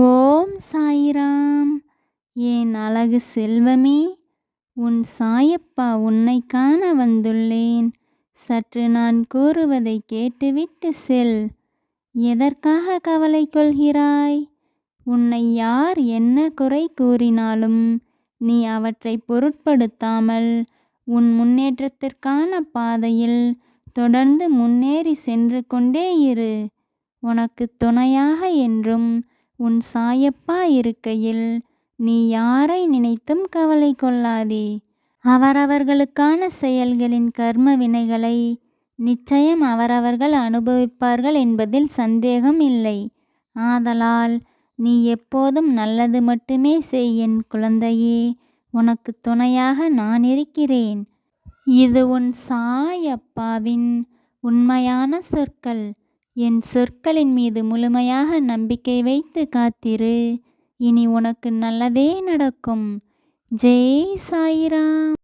ஓம் சாய்ராம். ஏன் அழகு செல்வமே உன் சாயப்பா உன்னை காண வந்துள்ளேன். சற்று நான் கூறுவதை கேட்டுவிட்டு செல். எதற்காக கவலை கொள்கிறாய்? உன்னை யார் என்ன குறை கூறினாலும் நீ அவற்றை பொருட்படுத்தாமல் உன் முன்னேற்றத்திற்கான பாதையில் தொடர்ந்து முன்னேறி சென்று கொண்டே இரு. உனக்கு துணையாக என்றும் உன் சாயப்பா இருக்கையில் நீ யாரை நினைத்தும் கவலை கொள்ளாதே. அவரவர்களுக்கான செயல்களின் கர்ம வினைகளை நிச்சயம் அவரவர்கள் அனுபவிப்பார்கள் என்பதில் சந்தேகம் இல்லை. ஆதலால் நீ எப்போதும் நல்லது மட்டுமே செய் என் குழந்தையே. உனக்கு துணையாக நான் இருக்கிறேன். இது உன் சாயப்பாவின் உண்மையான சொற்கள். என் சொற்களின் மீது முழுமையாக நம்பிக்கை வைத்து காத்திரு. இனி உனக்கு நல்லதே நடக்கும். ஜெய் சாயிராம்.